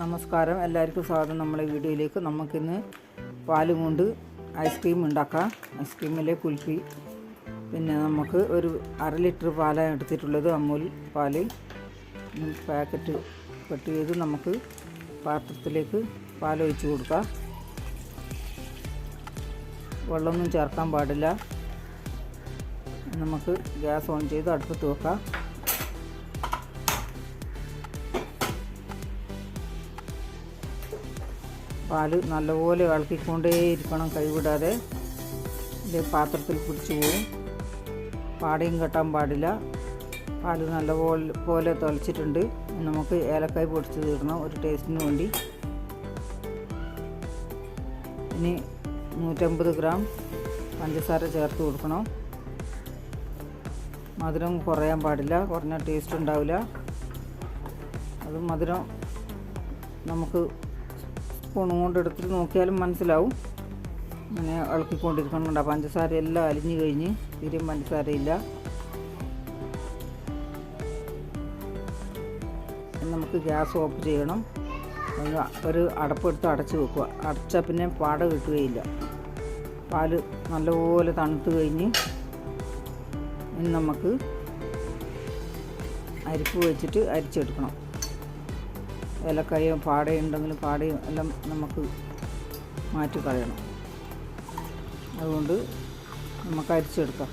നമസ്കാരം. എല്ലാവർക്കും സ്വാഗതം. നമ്മളെ വീഡിയോയിലേക്ക് നമുക്കിന്ന് പാലും കൊണ്ട് ഐസ്ക്രീം ഉണ്ടാക്കാം. ഐസ്ക്രീമിലെ കുൽഫി പിന്നെ നമുക്ക് ഒരു അര ലിറ്റർ പാലാണ് എടുത്തിട്ടുള്ളത് അമൂൽ പാൽ പാക്കറ്റ് കട്ട് ചെയ്ത് നമുക്ക് പാത്രത്തിലേക്ക് പാൽ ഒഴിച്ച് കൊടുക്കാം. വെള്ളമൊന്നും ചേർക്കാൻ പാടില്ല. നമുക്ക് ഗ്യാസ് ഓൺ ചെയ്ത് അടുപ്പത്ത് വെക്കാം. പാൽ നല്ലപോലെ ഇളക്കിക്കൊണ്ടേയിരിക്കണം കൈവിടാതെ. ഇത് പാത്രത്തിൽ പിടിച്ചു പോവും. പാടയും കെട്ടാൻ പാടില്ല. പാൽ നല്ലപോലെ പോലെ തിളച്ചിട്ടുണ്ട്. നമുക്ക് ഏലക്കായ് പൊടിച്ച് തീർണം ഒരു ടേസ്റ്റിന് വേണ്ടി. ഇനി നൂറ്റമ്പത് ഗ്രാം പഞ്ചസാര ചേർത്ത് കൊടുക്കണം. മധുരം കുറയാൻ പാടില്ല കുറഞ്ഞ ടേസ്റ്റ് ഉണ്ടാവില്ല. അത് മധുരം നമുക്ക് സ്പൂണും കൊണ്ട് എടുത്തിട്ട് നോക്കിയാലും മനസ്സിലാവും. അങ്ങനെ ഇളക്കിക്കൊണ്ടിരിക്കുന്നുണ്ട് ആ പഞ്ചസാര എല്ലാം അലിഞ്ഞു കഴിഞ്ഞ് തീരെ പഞ്ചസാരയില്ല. നമുക്ക് ഗ്യാസ് ഓഫ് ചെയ്യണം. ഒരു അടപ്പെടുത്ത് അടച്ച് വെക്കുക. അടച്ചാൽ പിന്നെ പാട കിട്ടുകയില്ല. പാൽ നല്ലപോലെ തണുത്ത് കഴിഞ്ഞ് ഇനി നമുക്ക് അരിപ്പ് വെച്ചിട്ട് അരിച്ചെടുക്കണം. ഏലക്കായും പാടയുണ്ടെങ്കിലും പാടയും എല്ലാം നമുക്ക് മാറ്റി കളയണം. അതുകൊണ്ട് നമുക്ക് അരിച്ചെടുക്കാം.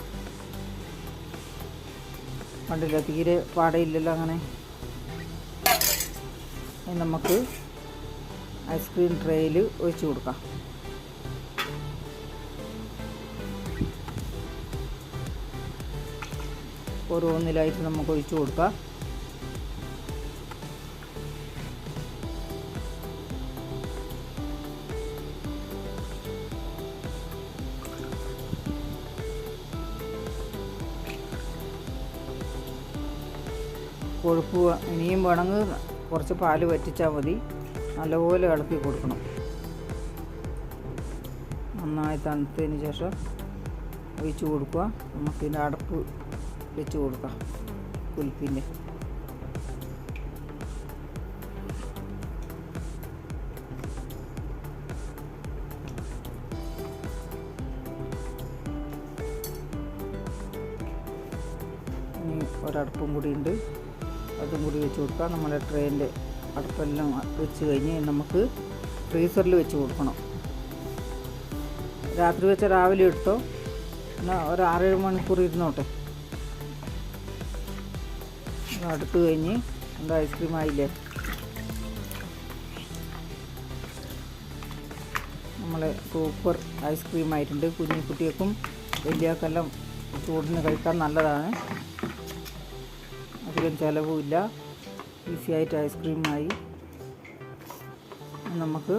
കണ്ടില്ല? തീരെ പാടയില്ലല്ലോ അങ്ങനെ. നമുക്ക് ഐസ്ക്രീം ട്രേയിൽ ഒഴിച്ച് കൊടുക്കാം. ഓരോന്നിലായിട്ട് നമുക്ക് ഒഴിച്ച് കൊടുക്കാം. കൊഴുപ്പ് ഇനിയും വേണമെങ്കിൽ കുറച്ച് പാൽ വറ്റിച്ചാൽ മതി. നല്ലപോലെ ഇളക്കി കൊടുക്കണം. നന്നായി തണുത്തതിന് ശേഷം ഒഴിച്ച് കൊടുക്കുക. നമുക്കിതിന്റെ അടപ്പ് വെച്ച് കൊടുക്കാം കുൽപ്പിന്റെ ഒരടുപ്പും കൂടി ഉണ്ട്. അതും കൂടി വെച്ച് കൊടുക്കുക നമ്മുടെ ട്രെയിന്റെ അടുപ്പെല്ലാം വെച്ച് കഴിഞ്ഞ് നമുക്ക് ഫ്രീസറിൽ വെച്ച് കൊടുക്കണം. രാത്രി വെച്ച രാവിലെ എടുത്തോ. എന്നാൽ ഒരു ആറേഴ് മണിക്കൂർ ഇരുന്നോട്ടെ. അടുത്ത് കഴിഞ്ഞ് എന്താ ഐസ്ക്രീം ആയില്ലേ? നമ്മളെ സൂപ്പർ ഐസ്ക്രീം ആയിട്ടുണ്ട്. കുഞ്ഞു കുട്ടികൾക്കും വലിയക്കെല്ലാം ചൂടിന് കഴിക്കാൻ നല്ലതാണ്. അധികം ചിലവുമില്ല. ഈസി ആയിട്ട് ഐസ്ക്രീമായി നമുക്ക്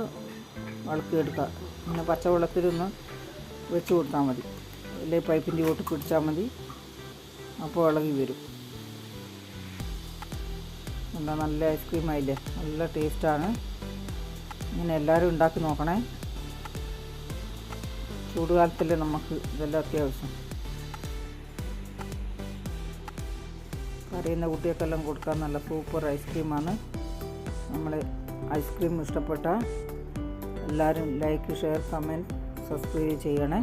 വളക്കിയെടുക്കാം പിന്നെ പച്ചവെള്ളത്തിലൊന്ന് വെച്ച് കൊടുത്താൽ മതി. അല്ലെ പൈപ്പിന്റെ ഓട്ട് പിടിച്ചാൽ മതി. അപ്പോൾ ഇളകി വരും. എന്താ നല്ല ഐസ്ക്രീം ആയില്ലേ? നല്ല ടേസ്റ്റാണ് ഇങ്ങനെ എല്ലാവരും ഉണ്ടാക്കി നോക്കണേ. ചൂടുകാലത്തല്ലേ നമുക്ക് ഇതെല്ലാം അത്യാവശ്യം. കരയുന്ന കുട്ടികൾക്കെല്ലാം കൊടുക്കാൻ നല്ല സൂപ്പർ ഐസ്ക്രീമാണ്. നമ്മൾ ഐസ്ക്രീം ഇഷ്ടപ്പെട്ട എല്ലാവരും ലൈക്ക് ഷെയർ കമന്റ് സബ്സ്ക്രൈബ് ചെയ്യണേ.